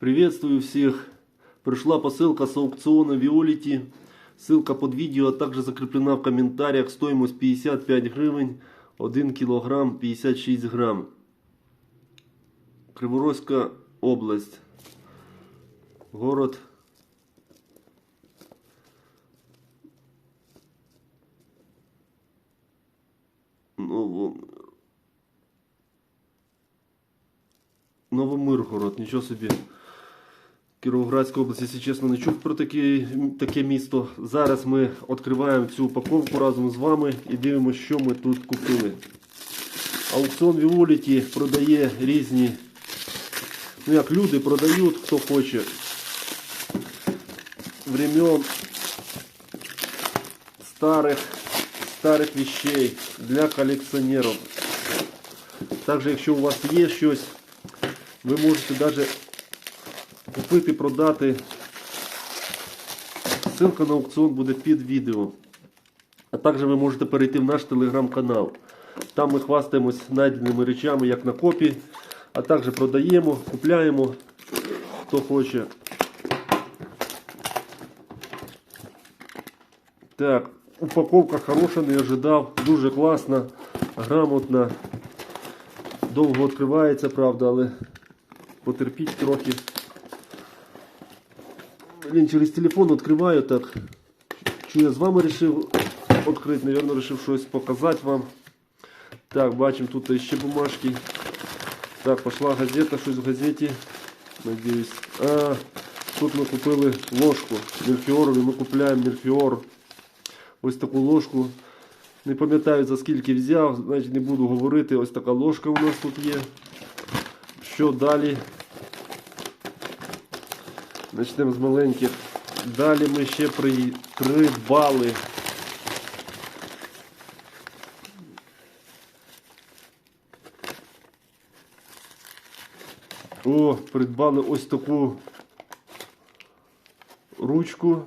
Приветствую всех! Пришла посылка с аукциона Виолити. Ссылка под видео, а также закреплена в комментариях. Стоимость 55 гривень, 1 килограмм 56 грамм. Криворозька область. Город Ново... Новомиргород, нічого собі. Кіровоградська область, якщо чесно, не чув про таке, таке місто. Зараз ми відкриваємо цю упаковку разом з вами і дивимося, що ми тут купили. Аукціон Віоліті продає різні. Ну як люди продають, хто хоче. Времен старих, старих вещей для колекціонерів. Також, якщо у вас є щось, ви можете навіть купити, продати. Ссылка на аукціон буде під відео. А також ви можете перейти в наш телеграм-канал. Там ми хвастаємось знайденими речами, як на копі. А також продаємо, купляємо, хто хоче. Так, упаковка хороша, не ожидав. Дуже класна, грамотна. Довго відкривається, правда, але потерпіть трохи. Блін, через телефон відкриваю так. Що я з вами вирішив відкрити, Наверно, вирішив щось показати вам. Так, бачимо тут ще бумажки. Так, пошла газета, щось в газеті. Надіюсь. А, тут ми купили ложку Мельхіорові. Ми купляємо Мельхіор. Ось таку ложку. Не пам'ятаю за скільки взяв, значить не буду говорити. Ось така ложка у нас тут є. Що далі? Почнемо з маленьких. Далі ми ще при... придбали. О, придбали ось таку ручку.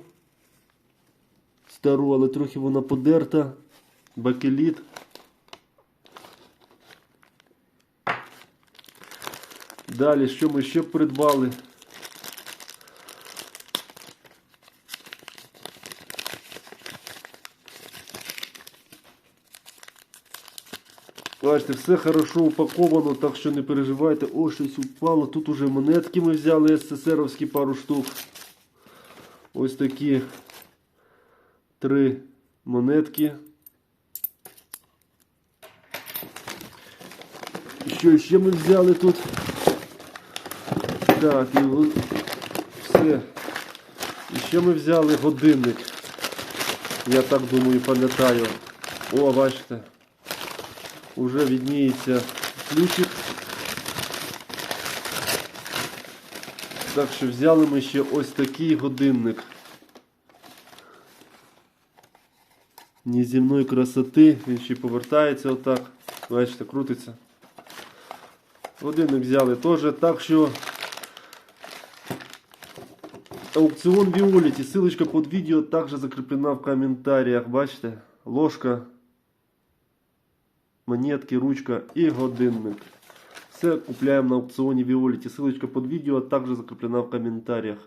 Стару, але трохи вона подерта. Бакеліт. Далі, що ми ще придбали? Бачите, все хорошо упаковано, так що не переживайте. О, щось упало. Тут уже монетки ми взяли СССРовські пару штук. Ось такі три монетки. Що ще ми взяли тут? Так, і все. І ще ми взяли годинник. Я так думаю, пам'ятаю. О, бачите. Уже відніється ключик. Так що взяли ми ще ось такий годинник. Неземної красоти. Він ще повертається отак. Бачите, крутиться. Годинник взяли теж. Так що аукціон Віоліті. Ссылочка под відео також закріплена в коментарях. Бачите? Ложка монетки, ручка і годинник. Все купляємо на аукціоні Віоліті. Ссылочка под відео також закреплена в коментарях.